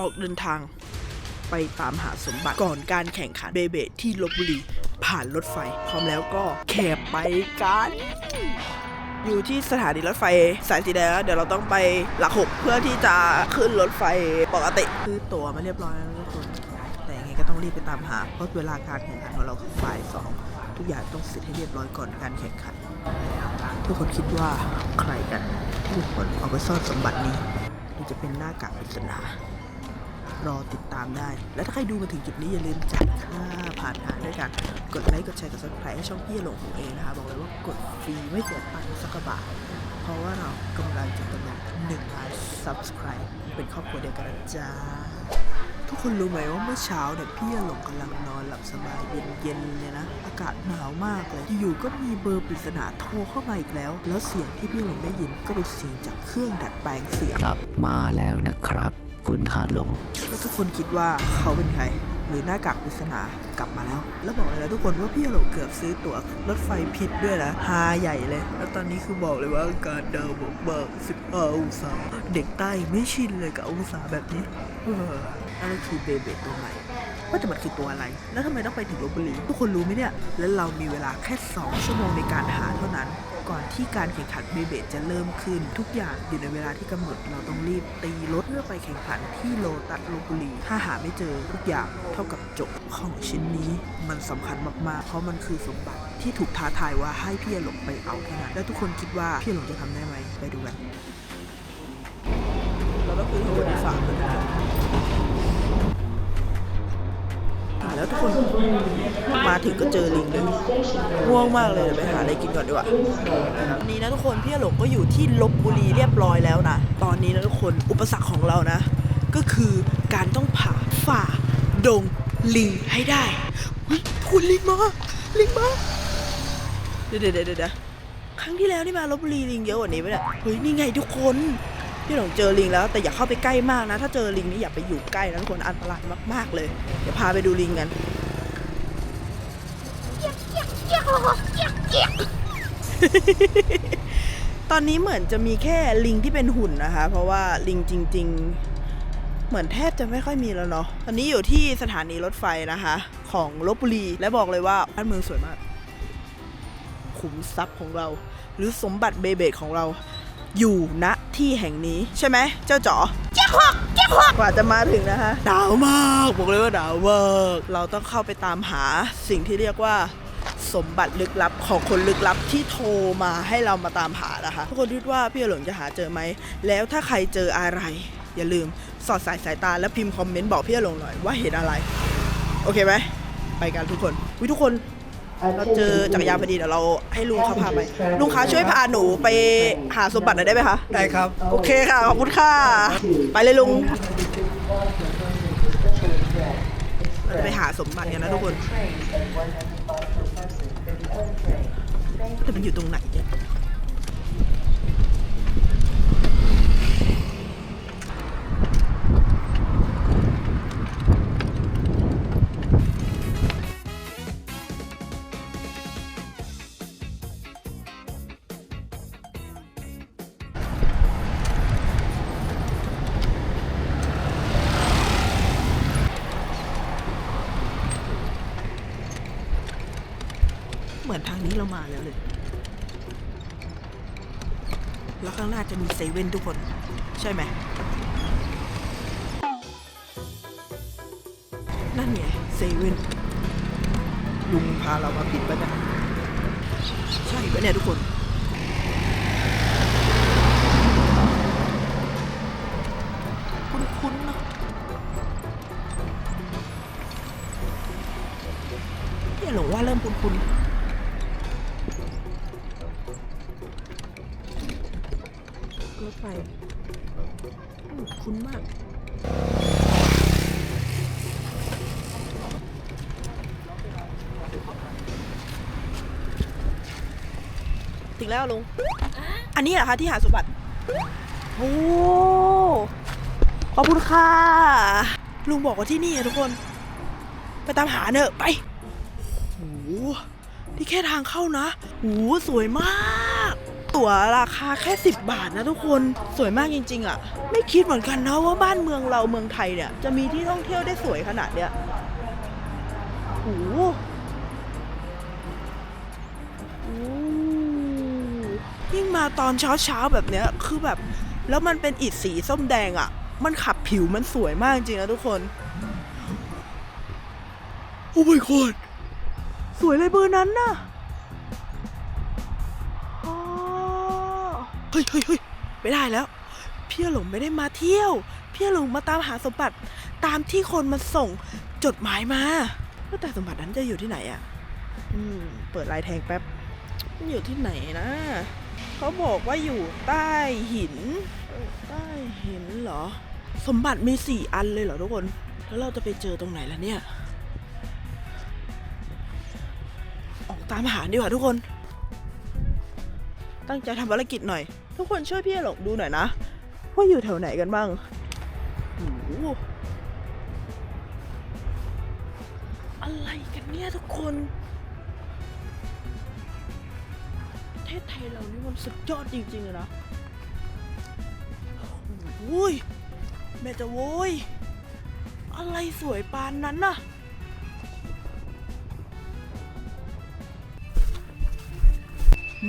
ออกเดินทางไปตามหาสมบัติก่อนการแข่งขันเบเบที่ลบบุรี ผ่านรถไฟ พร้อมแล้วก็แขบไปกัน อยู่ที่สถานีรถไฟสายสีแดงแล้วเดี๋ยวเราต้องไปหลักหกเพื่อที่จะขึ้นรถไฟปกติคือตั๋วมาเรียบร้อยแล้วทุกคนแต่ยังไงก็ต้องรีบไปตามหา เพราะเวลาการแข่งขันของเราคือบ่ายสองทุกอย่างต้องเสร็จให้เรียบร้อยก่อนการแข่งขัน ทุกคนคิดว่าใครกันที่ทุกคนเอาไปซ่อนสมบัตินี้หรือจะเป็นหน้ากากปริศนา รอติดตามได้ และถ้าใครดูมาถึงจุดนี้อย่าลืมจ่ายค่าผ่านทางด้วยกัน กดไลค์กดแชร์กด subscribe ให้ช่องพี่หลงของเองนะคะ บอกเลยว่ากดฟรีไม่เสียตังค์สักกระบาท เพราะว่าเรากำลังจะกำลังหนึ่งล้าน subscribe เป็นครอบครัวเดียวกันจ้าทุกคนรู้ไหมว่าเมื่อเช้าเนี่ยพี่หลงกำลังนอนหลับสบายเย็นๆเลยนะ อากาศหนาวมากเลย อยู่ๆก็มีเบอร์ปริศนาโทรเข้ามาอีกแล้ว แล้วเสียงที่พี่หลงได้ยินก็เป็นเสียงจากเครื่องดัดแปลงเสียงกลับมาแล้วนะครับ คุณคาดลง แล้วทุกคนคิดว่าเขาเป็นใคร หรือหน้ากากปริศนากลับมาแล้ว แล้วบอกเลยนะทุกคนว่าพี่หลงเกือบซื้อตั๋วรถไฟผิดด้วยนะฮาใหญ่เลย แล้วตอนนี้คือบอกเลยว่าอากาศดาวบกเบิก15องศาเด็กใต้ไม่ชินเลยกับองศาแบบนี้เออนั่นก็คือเบเบตัวใหม่ว่าแต่มันคือตัวอะไร แล้วทำไมต้องไปถึงลบบุรีทุกคนรู้ไหมเนี่ย แล้วเรามีเวลาแค่ 2 ชั่วโมงในการหาเท่านั้น ก่อนที่การแข่งขันเบเบจะเริ่มขึ้น ทุกอย่างอยู่ในเวลาที่กำหนดเราต้องรีบตีรถเพื่อไปแข่งขันที่โลตัสลบบุรี ถ้าหาไม่เจอทุกอย่างเท่ากับจบของชิ้นนี้ มันสำคัญมากๆ เพราะมันคือสมบัติที่ถูกท้าทายว่าให้พี่หลงไปเอาเท่านั้นแล้วทุกคนคิดว่าพี่หลงจะทำได้ไหมไปดูกันเราต้องคือทั้งหมดที่สามเลยนะ แล้วทุกคนมาถึงก็เจอลิงเลยง่วงมากเลยเดี๋ยวไปหาอะไรกินก่อนดีกว่าวันนี้นะทุกคนพี่หลงก็อยู่ที่ลบบุรีเรียบร้อยแล้วนะ ตอนนี้นะทุกคนอุปสรรคของเรานะ ก็คือการต้องผ่าฝ่าดงลิงให้ได้คุณลิงมาลิงมาเดี๋ยวเดี๋ยวเดี๋ยวเดี๋ยวครั้งที่แล้วนี่มาลบบุรีลิงเยอะกว่านี้ไหมเนี่ยเฮ้ยนี่ไงทุกคน พี่หลงเจอลิงแล้วแต่อย่าเข้าไปใกล้มากนะ ถ้าเจอลิงนี่อย่าไปอยู่ใกล้นะทุกคนอันตรายมากๆเลย เดี๋ยวพาไปดูลิงกันตอนนี้เหมือนจะมีแค่ลิงที่เป็นหุ่นนะคะ เพราะว่าลิงจริง ๆ เหมือนแทบจะไม่ค่อยมีแล้วเนาะตอนนี้อยู่ที่สถานีรถไฟนะคะ ของลบบุรีและบอกเลยว่าบ้านเมืองสวยมากขุมทรัพย์ของเรา หรือสมบัติเบเบดของเรา อยู่ณที่แห่งนี้ใช่ไหมเจ้าจ๋อเจ๊คอกเจ๊คอกกว่าจะมาถึงนะคะหนาวมากบอกเลยว่าหนาวมากเราต้องเข้าไปตามหาสิ่งที่เรียกว่าสมบัติลึกลับของคนลึกลับที่โทรมาให้เรามาตามหานะคะทุกคนคิดว่าพี่หลงจะหาเจอไหม แล้วถ้าใครเจออะไร อย่าลืมสอดสายสายตาและพิมพ์คอมเมนต์บอกพี่หลงหน่อยว่าเห็นอะไร โอเคไหมไปกันทุกคนวิทุกคน เราเจอจักรยานพอดีเดี๋ยวเราให้ลุงเขาพาไป ลุงคะช่วยพาหนูไปหาสมบัติหน่อยได้ไหมคะ ได้ครับ โอเคค่ะ ขอบคุณค่ะ ไปเลยลุงเราจะไปหาสมบัติกันนะทุกคนแต่มันอยู่ตรงไหน มือนทางนี้เรามาแล้วเลย แล้วข้างหน้าจะมีเซเว่นทุกคน ใช่ไหม นั่นไงเซเว่นลุงพาเรามาผิดปะเนี่ย ใช่ปะเนี่ยทุกคน รถไฟคุ้นมากถึงแล้วลุง อันนี้เหรอคะที่หาสมบัติ โอ้ ขอบคุณค่ะ ลุงบอกว่าที่นี่อะทุกคน ไปตามหาเนอะ ไปโอ้โหนี่แค่ทางเข้านะโอ้โหสวยมาก ตั๋วราคาแค่ 10 บาทนะทุกคนสวยมากจริง ๆอะ ไม่คิดเหมือนกันนะว่าบ้านเมืองเราเมืองไทยเนี่ย จะมีที่ท่องเที่ยวได้สวยขนาดเนี้ยโอ้โหโอ้ยิ่งมาตอนเช้าๆแบบเนี้ยคือแบบ แล้วมันเป็นอิฐสีส้มแดงอะ มันขับผิวมันสวยมากจริงๆนะทุกคน โอ้ my god สวยเลยเบอร์นั้นน่ะ ยเฮ้ยเฮ้ยไม่ได้แล้ว พี่หลงไม่ได้มาเที่ยว พี่หลงมาตามหาสมบัติตามที่คนมาส่งจดหมายมาแต่สมบัตินั้นจะอยู่ที่ไหนอะ อืม เปิดลายแทงแป๊บ มันอยู่ที่ไหนนะ เขาบอกว่าอยู่ใต้หิน ใต้หินเหรอ สมบัติมีสี่อันเลยเหรอทุกคน แล้วเราจะไปเจอตรงไหนล่ะเนี่ย ออกตามหาดีกว่าทุกคน ตั้งใจทำภารกิจหน่อย ทุกคนช่วยพี่หลงดูหน่อยนะว่าอยู่แถวไหนกันบ้างโอ้โหอะไรกันเนี่ยทุกคนประเทศไทยเรานี่มันสุดยอดจริงๆเลยนะโอ้ยแม่จะโว้ยอะไรสวยปานนั้นน่ะ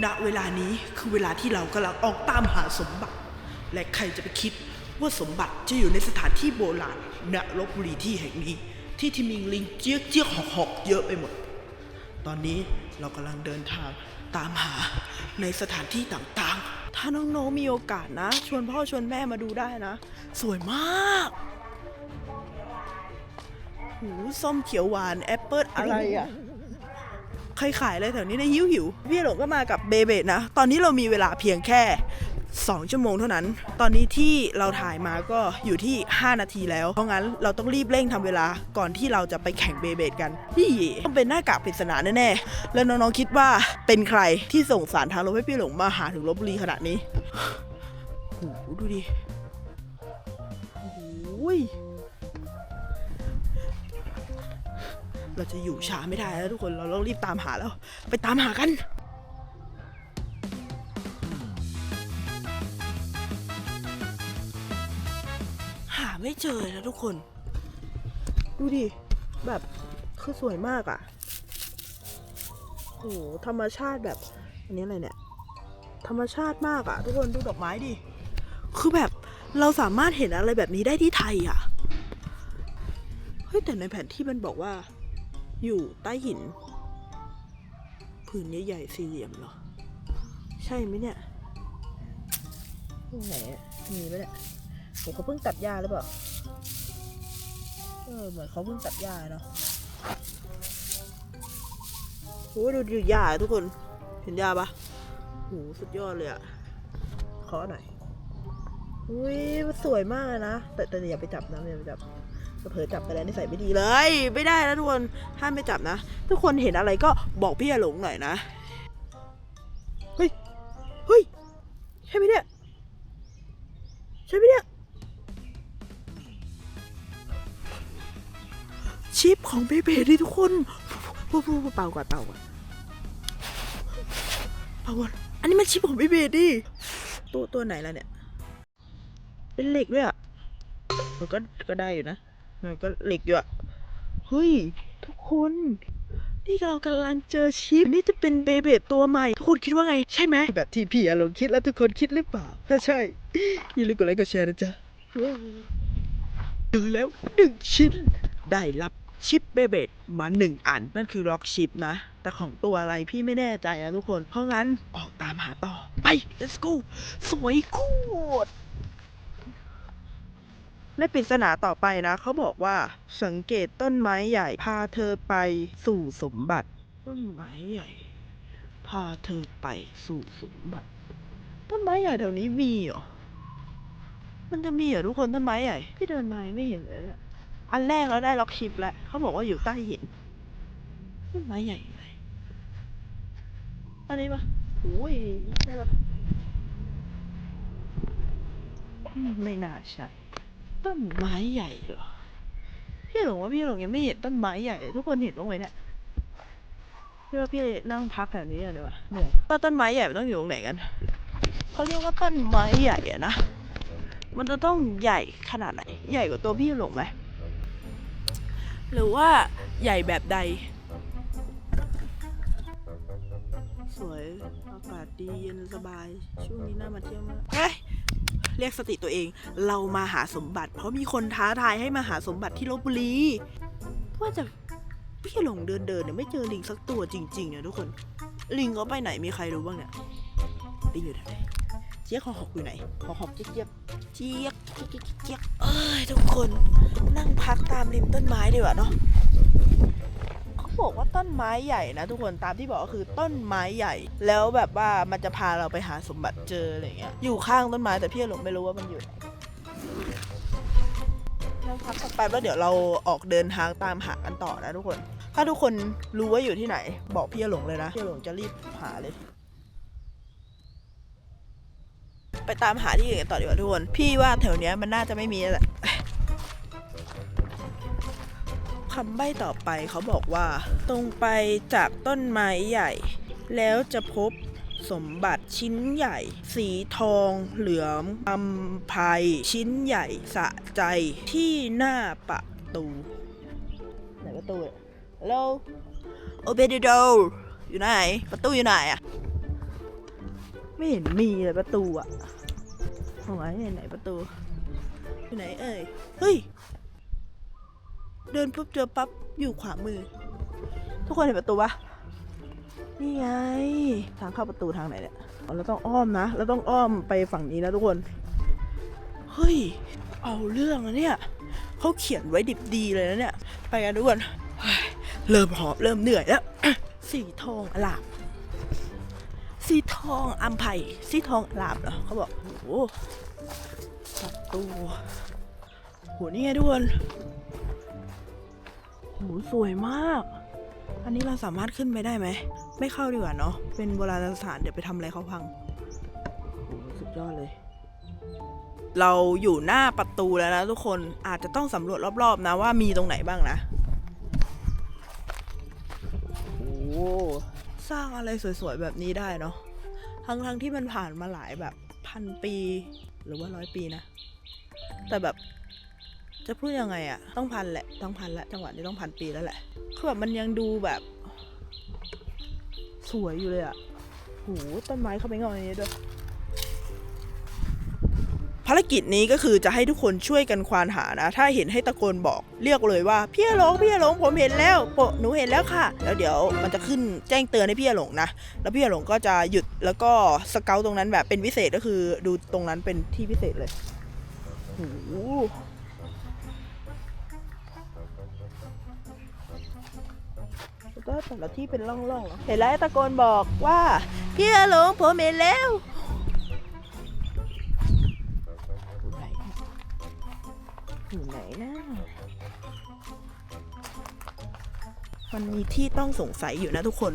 ณเวลานี้คือเวลาที่เรากำลังออกตามหาสมบัติ และใครจะไปคิดว่าสมบัติจะอยู่ในสถานที่โบราณณลบบุรีที่แห่งนี้ ที่ที่มีลิงเจี๊ยกเจี๊ยกหอกหอกเยอะไปหมด ตอนนี้เรากำลังเดินทางตามหาในสถานที่ต่างๆ ถ้าน้องๆมีโอกาสนะ ชวนพ่อชวนแม่มาดูได้นะ สวยมากหูส้มเขียวหวานแอปเปิลอะไรอะ ใครขายอะไรแถวนี้ในหิวหิวพี่หลงก็มากับเบเบดนะ ตอนนี้เรามีเวลาเพียงแค่ 2 ชั่วโมงเท่านั้น ตอนนี้ที่เราถ่ายมาก็อยู่ที่ 5 นาทีแล้ว เพราะงั้นเราต้องรีบเร่งทำเวลาก่อนที่เราจะไปแข่งเบเบดกันนี่ต้องเป็นหน้ากากปริศนาแน่ๆ แล้วน้องๆคิดว่าเป็นใครที่ส่งสารทางลบให้พี่หลงมาหาถึงลบบุรีขนาดนี้โหดูดิโอ้ย เราจะอยู่ช้าไม่ได้แล้วทุกคนเราต้องรีบตามหาแล้ว ไปตามหากันหาไม่เจอเลยนะทุกคน ดูดิ แบบคือสวยมากอะ่ะโอ้โหธรรมชาติแบบ อันนี้อะไรเนี่ย ธรรมชาติมากอะ่ะ ทุกคนดูดอกไม้ดิ คือแบบเราสามารถเห็นอะไรแบบนี้ได้ที่ไทยอะ่ะเฮ้ยแต่ในแผนที่มันบอกว่า อยู่ใต้หิน ผืนใหญ่ๆสี่เหลี่ยมเหรอ ใช่ไหมเนี่ยตรงไหนอะมีไหมเนี่ยโหเขาเพิ่งตัดหญ้าหรือเปล่า เออ เหมือนเขาเพิ่งตัดหญ้าเนาะโหดูดูหญ้าทุกคน เห็นหญ้าปะโหสุดยอดเลยอะขอหน่อย อุ้ยมันสวยมากเลยนะ แต่แต่อย่าไปจับนะอย่าไปจับ เผลอจับไปแล้วนิสัยไม่ดีเลย ไม่ได้นะทุกคนห้ามไปจับนะ ทุกคนเห็นอะไรก็บอกพี่อาหลงหน่อยนะเฮ้ยเฮ้ยใช่ไหมเนี่ยใช่ไหมเนี่ยชิปของเบเบดิทุกคนพูดพูดเป่าก่อนเป่าก่อนเป่าก่อนอันนี้มันชิปของเบเบดิตัวตัวไหนล่ะเนี่ย เป็นเหล็กด้วยอะมันก็ก็ได้อยู่นะ มันก็เหล็กอยู่อะเฮ้ย ทุกคน นี่เรากำลังเจอชิป นี่จะเป็นเบเบตัวใหม่ ทุกคนคิดว่าไง ใช่ไหม แบบที่พี่อารมณ์คิดแล้วทุกคนคิดหรือเปล่า ถ้าใช่ อย่าลืมกดไลค์กดแชร์นะจ๊ะถึงแล้วหนึ่งชิ้น ได้รับชิปเบเบดมาหนึ่งอัน นั่นคือล็อกชิปนะ แต่ของตัวอะไรพี่ไม่แน่ใจนะทุกคน เพราะงั้นออกตามหาต่อ ไป let's go สวยโคตร ในปริศนาต่อไปนะเขาบอกว่า สังเกตต้นไม้ใหญ่ พาเธอไปสู่สมบัติ ต้นไม้ใหญ่ พาเธอไปสู่สมบัติ ต้นไม้ใหญ่แถวนี้มีเหรอมันจะมีเหรอทุกคนต้นไม้ใหญ่พี่เดินมาไม่เห็นเลยอะอันแรกเราได้ล็อกชิปแล้วเขาบอกว่าอยู่ใต้หินต้นไม้ใหญ่อยู่ไหนอันนี้ปะโอ้ยได้ปะอืมไม่น่าใช่ ต้นไม้ใหญ่เหรอ พี่หลงว่าพี่หลงยังไม่เห็นต้นไม้ใหญ่ ทุกคนเห็นบ้างไหมเนี่ยพี่ว่าพี่นั่งพักแถวนี้อะเดี๋ยวาเหนื่อยว่าต้นไม้ใหญ่มันต้องอยู่ตรงไหนกันเขาเรียกว่าต้นไม้ใหญ่อะนะ มันจะต้องใหญ่ขนาดไหน ใหญ่กว่าตัวพี่หลงไหม หรือว่าใหญ่แบบใด สวย อากาศดีเย็นสบาย ช่วงนี้น่ามาเที่ยวมากเฮ้ย เรียกสติตัวเอง เรามาหาสมบัติ เพราะมีคนท้าทายให้มาหาสมบัติที่ลบบุรีว่าจะพี่หลงเดินเดินเนี่ยไม่เจอลิงสักตัวจริงๆเนี่ยทุกคน ลิงเขาไปไหนมีใครรู้บ้างเนี่ยลิงอยู่ไหนเจี๊ยกหอหอกอยู่ไหนหอหอกเจี๊ยกเจี๊ยกเจี๊ยกเจี๊ยกเอ้ยทุกคนนั่งพักตามริมต้นไม้ดีกว่าเนาะ บอกว่าต้นไม้ใหญ่นะทุกคนตามที่บอกก็คือต้นไม้ใหญ่ แล้วแบบว่ามันจะพาเราไปหาสมบัติเจออะไรเงี้ยอยู่ข้างต้นไม้แต่พี่หลงไม่รู้ว่ามันอยู่ไหนนั่งพักสักแป๊บแล้วเดี๋ยวเราออกเดินทางตามหากันต่อนะทุกคน ถ้าทุกคนรู้ว่าอยู่ที่ไหน บอกพี่หลงเลยนะพี่หลงจะรีบหาเลย ไปตามหาที่อื่นกันต่อดีกว่าทุกคน พี่ว่าแถวเนี้ยมันน่าจะไม่มีแหละ คำใบ้ต่อไปเขาบอกว่า ตรงไปจากต้นไม้ใหญ่ แล้วจะพบสมบัติชิ้นใหญ่ สีทองเหลืองอำไพชิ้นใหญ่สะใจที่หน้าประตูไหนประตูอะฮัลโหลโอเบดโดอยู่ไหน ประตูอยู่ไหนอะไม่เห็นมีเลยประตูอะโอ้ยไหนประตูอยู่ไหนเอ่ยเฮ้ย เดินปุ๊บเจอปั๊บอยู่ขวามือ ทุกคนเห็นประตูปะนี่ไงทางเข้าประตูทางไหนเนี่ยเราต้องอ้อมนะเราต้องอ้อมไปฝั่งนี้นะทุกคน เฮ้ย เอาเรื่องนะเนี่ยเขาเขียนไว้ดิบดีเลยนะเนี่ย ไปกันทุกคนเริ่มหอบเริ่มเหนื่อยแล้ว สีทองอลามสีทองอัมไพสีทองอลามเหรอเขาบอกโอ้ประตูโหนี่ไงทุกคน โหสวยมาก อันนี้เราสามารถขึ้นไปได้ไหม ไม่เข้าดีกว่าเนาะ เป็นโบราณสถานเดี๋ยวไปทำอะไรเขาพังโหสุดยอดเลย เราอยู่หน้าประตูแล้วนะทุกคน อาจจะต้องสำรวจรอบๆนะว่ามีตรงไหนบ้างนะโอ้สร้างอะไรสวยๆแบบนี้ได้เนาะ ทั้งๆที่มันผ่านมาหลายแบบพันปีหรือว่าร้อยปีนะ แต่แบบ จะพูดยังไงอะต้องพันแหละต้องพันละจังหวะนี้ต้องพันปีแล้วแหละคือแบบมันยังดูแบบ สวยอยู่เลยอะโหต้นไม้เขาไปงอกอย่างนี้ด้วยภารกิจนี้ก็คือจะให้ทุกคนช่วยกันควานหานะ ถ้าเห็นให้ตะโกนบอก เรียกเลยว่าพี่หลงพี่หลงผมเห็นแล้วโปะหนูเห็นแล้วค่ะ แล้วเดี๋ยวมันจะขึ้นแจ้งเตือนให้พี่หลงนะ แล้วพี่หลงก็จะหยุดแล้วก็สเกลตรงนั้นแบบเป็นพิเศษก็คือดูตรงนั้นเป็นที่พิเศษเลยโอ้ แล้วก็แต่ละที่เป็นร่องๆเห็นแล้วตะโกนบอกว่าพี่หลงผมเห็นแล้วอยู่ไหนเนี่ยอยู่ไหนนะมันมีที่ต้องสงสัยอยู่นะทุกคน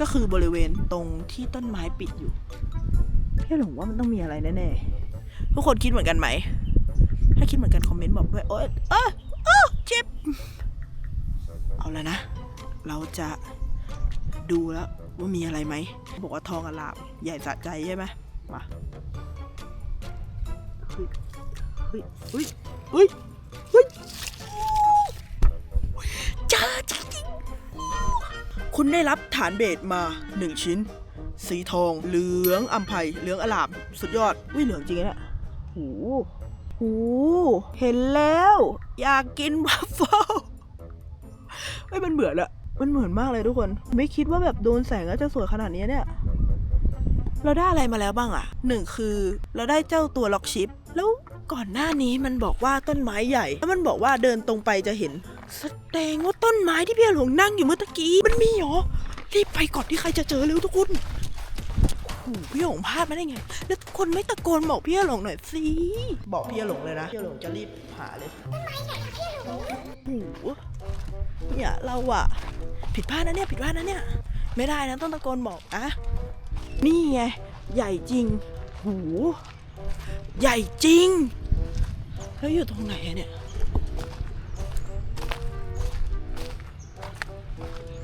ก็คือบริเวณตรงที่ต้นไม้ปิดอยู่พี่หลงว่ามันต้องมีอะไรแน่ๆทุกคนคิดเหมือนกันไหม ถ้าคิดเหมือนกันคอมเมนต์บอกด้วยโอ๊ยเออเออเจ็บ เอาแล้วนะ เราจะดูแล้วว่ามีอะไรไหม บอกว่าทองอลามใหญ่สะใจใช่ไหมมาเฮ้ยเฮ้ยเฮ้ยเฮ้ยเฮ้ยเจอจริงๆคุณได้รับฐานเบสมาหนึ่งชิ้น สีทองเหลืองอัมไพเหลืองอลาม สุดยอดอุ้ยเหลืองจริงนะเนี่ยหูหูเห็นแล้ว อยากกินวัฟเฟิลเฮ้ยมันเหมือนอะ มันเหมือนมากเลยทุกคน ไม่คิดว่าแบบโดนแสงแล้วจะสวยขนาดนี้เนี่ย เราได้อะไรมาแล้วบ้างอะหนึ่งคือ เราได้เจ้าตัวล็อกชิป แล้วก่อนหน้านี้มันบอกว่าต้นไม้ใหญ่ แล้วมันบอกว่าเดินตรงไปจะเห็น แสดงว่าต้นไม้ที่พี่หลวงนั่งอยู่เมื่อตะกี้ มันมีเหรอ รีบไปก่อนที่ใครจะเจอเร็วทุกคน หพี่หลงพลาดมาได้ไง แล้วทุกคนไม่ตะโกนบอกพี่หลงหน่อยสิ บอกพี่หลงเลยนะ พี่หลงจะรีบหาเลยโอ้โหเนี่ยเราอะผิดพลาดนะเนี่ยผิดพลาดนะเนี่ย ไม่ได้นะต้องตะโกนบอกอะนี่ไงใหญ่จริง หู ใหญ่จริง แล้วอยู่ตรงไหนเนี่ย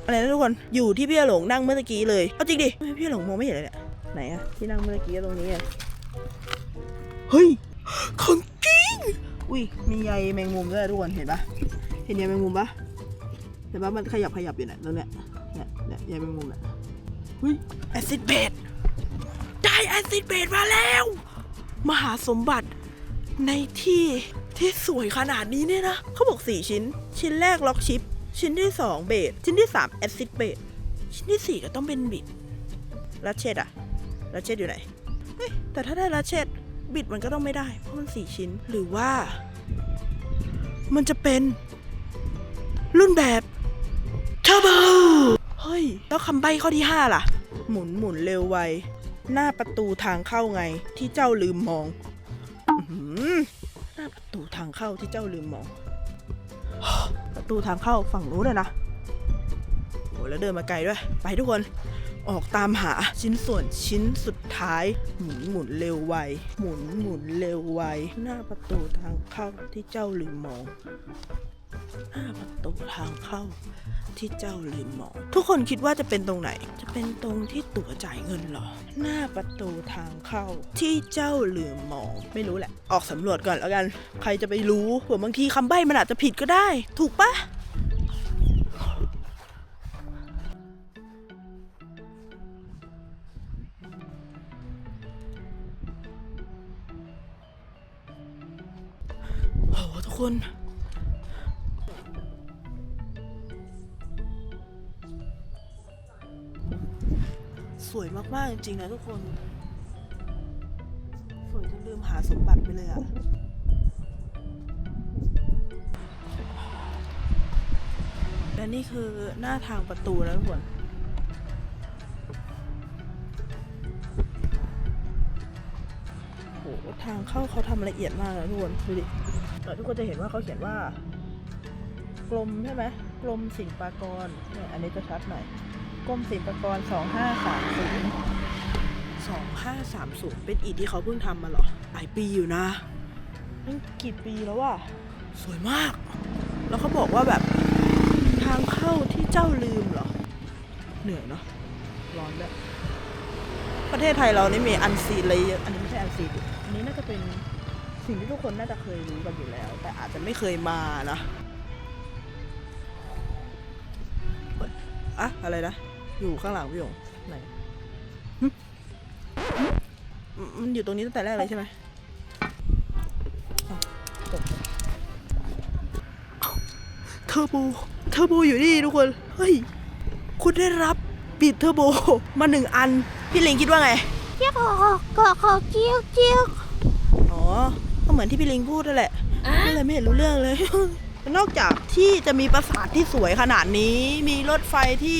อะไรนะทุกคน อยู่ที่พี่หลงนั่งเมื่อกี้เลย เอาจริงดิ พี่หลงมองไม่เห็นเลยเนี่ย ไหนไหนอะที่นั่งเมื่อกี้ตรงนี้อะเฮ้ยของจริงอุ้ยมีใยแมงมุมด้วยทุกคนเห็นปะเห็นใยแมงมุมปะเห็นปะมันขยับขยับอยู่เนี่ยตรงเนี้ยเนี่ยเนี่ยใยแมงมุมเนี่ยเฮ้ยแอซิดเบดได้แอซิดเบดมาแล้ว มหาสมบัติในที่ที่สวยขนาดนี้เนี่ยนะเขาบอก 4 ชิ้น ชิ้นแรกล็อกชิป ชิ้นที่ 2 เบดชิ้นที่ 3 แอซิดเบดชิ้นที่ 4 ก็ต้องเป็นบิดรัชเชดอะ รัชเชดอยู่ไหนเฮ้ยแต่ถ้าได้รัชเชดบิดมันก็ต้องไม่ได้ เพราะมัน4ชิ้นหรือว่า มันจะเป็น รุ่นแบบเทอร์โบเฮ้ย แล้วคำใบ้ข้อที่ 5 ล่ะ หมุนหมุนเร็วไว หน้าประตูทางเข้าไงที่เจ้าลืมมองอื้อหือหน้าประตูทางเข้าที่เจ้าลืมมอง ประตูทางเข้าฝั่งนู้นเลยนะโอ้แล้วเดินมาไกลด้วย ไปทุกคน ออกตามหาชิ้นส่วนชิ้นสุดท้าย หมุนหมุนเร็วไว หมุนหมุนเร็วไว หน้าประตูทางเข้าที่เจ้าลืมมอง หน้าประตูทางเข้าที่เจ้าลืมมอง ทุกคนคิดว่าจะเป็นตรงไหน จะเป็นตรงที่ตั๋วจ่ายเงินหรอ หน้าประตูทางเข้า ที่เจ้าลืมมอง ไม่รู้แหละ ออกสำรวจก่อนแล้วกัน ใครจะไปรู้เผื่อบางทีคำใบ้มันอาจจะผิดก็ได้ ถูกปะ คน สวยมาก ๆ จริง ๆ นะทุกคน สวยจนลืมหาสมบัติไปเลยอะและนี่คือหน้าทางประตูนะทุกคนโหทางเข้าเขาทำละเอียดมากนะทุกคนดูดิเดี๋ยว ทุกคนจะเห็นว่าเขาเขียนว่ากรมใช่ไหมกรมศิลปากรเนี่ยอันนี้จะชัดหน่อยกรมศิลปากร2530 2530เป็นอีทที่เขาเพิ่งทำมาเหรอหลายปีอยู่นะนั่นกี่ปีแล้ววะสวยมาก แล้วเขาบอกว่าแบบทางเข้าที่เจ้าลืมเหรอ เหนื่อยเนาะร้อนด้วยประเทศไทยเรานี่มีอันซีนอะไรเยอะอันนี้ไม่ใช่อันซีนดิอันนี้น่าจะเป็น สิ่งที่ทุกคนน่าจะเคยรู้กันอยู่แล้ว แต่อาจจะไม่เคยมานะอะอะไรนะ อยู่ข้างหลังพี่หยงไหนหึหึมันอยู่ตรงนี้ตั้งแต่แรกเลยใช่ไหมอ้าวตกอ้าวเทอร์โบ เทอร์โบอยู่นี่ทุกคน เฮ้ย คุณได้รับบิดเทอร์โบมาหนึ่งอัน พี่ลิงคิดว่าไงเจี๊ยกก็ขอเจี๊ยกเจี๊ยกอ๋อก็เห มือนที่พี่ลิงพูดนั่นแหละก็เลยไม่เห็นรู้เรื่องเลย นอกจากที่จะมีปราสาทที่สวยขนาดนี้ มีรถไฟที่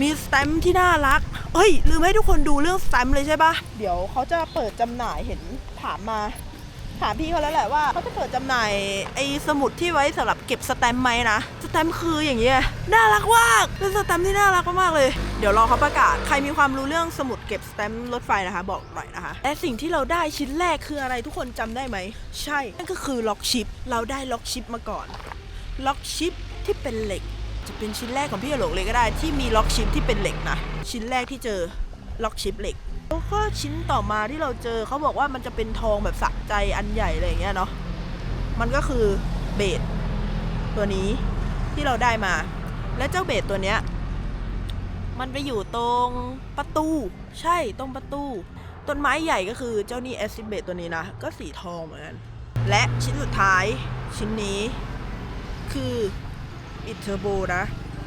มีสแตมป์ที่น่ารักเฮ้ยลืมให้ทุกคนดูเรื่องสแตมป์เลยใช่ปะเดี๋ยวเขาจะเปิดจำหน่ายเห็นถามมา ถามพี่เขาแล้วแหละว่าเขาจะเปิดจำหน่ายไอ้สมุดที่ไว้สำหรับเก็บสแตมป์ไหมนะสแตมป์คืออย่างเงี้ยน่ารักมากเป็นสแตมป์ที่น่ารักมากๆเลย เดี๋ยวรอเขาประกาศใครมีความรู้เรื่องสมุดเก็บสแตมป์รถไฟนะคะ บอกหน่อยนะคะและสิ่งที่เราได้ชิ้นแรกคืออะไรทุกคนจำได้ไหมใช่นั่นก็คือล็อกชิป เราได้ล็อกชิปมาก่อนล็อกชิปที่เป็นเหล็ก จะเป็นชิ้นแรกของพี่หลงเลยก็ได้ ที่มีล็อกชิปที่เป็นเหล็กนะชิ้นแรกที่เจอล็อกชิปเหล็ก แล้วก็ชิ้นต่อมาที่เราเจอเขาบอกว่ามันจะเป็นทองแบบสะใจอันใหญ่อะไรอย่างเงี้ยเนาะมันก็คือเบสตัวนี้ที่เราได้มา และเจ้าเบสตัวเนี้ยมันไปอยู่ตรงประตู ใช่ตรงประตู ต้นไม้ใหญ่ก็คือเจ้านี่แอซิเบตตัวนี้นะ ก็สีทองเหมือนกัน และชิ้นสุดท้ายชิ้นนี้ คืออิเทอร์โบนะ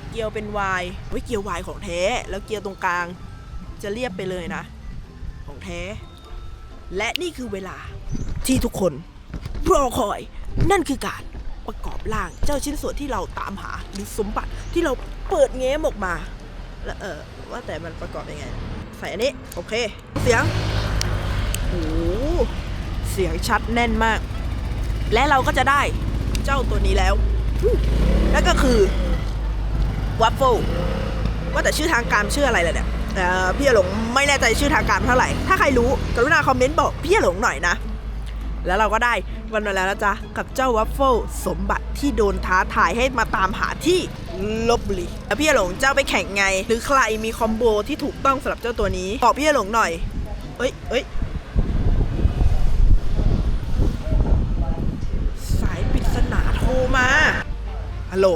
เกียวเป็นวายไว้ยเกียววายของแท้ แล้วเกียวตรงกลางจะเรียบไปเลยนะ แท้ และนี่คือเวลาที่ทุกคนรอคอย นั่นคือการประกอบร่างเจ้าชิ้นส่วนที่เราตามหาหรือสมบัติที่เราเปิดแง้มออกมา แล้วเออว่าแต่มันประกอบยังไง ใส่อันนี้ โอเค เสียงโอ้โหเสียงชัดแน่นมาก และเราก็จะได้เจ้าตัวนี้แล้ว นั่นก็คือวัฟเฟิลว่าแต่ชื่อทางการชื่ออะไรเลยเนี่ย พี่หลงไม่แน่ใจชื่อทางการเท่าไหร่ ถ้าใครรู้กรุณาคอมเมนต์บอกพี่หลงหน่อยนะ แล้วเราก็ได้วันมาแล้วนะจ๊ะ กับเจ้าวัฟเฟิลสมบัติที่โดนท้าทายให้มาตามหาที่ลบบุรีแล้วพี่หลงเจ้าไปแข่งไง หรือใครมีคอมโบที่ถูกต้องสำหรับเจ้าตัวนี้บอกพี่หลงหน่อย เอ้ยเอ้ยสายปริศนาโทรมาฮัลโหล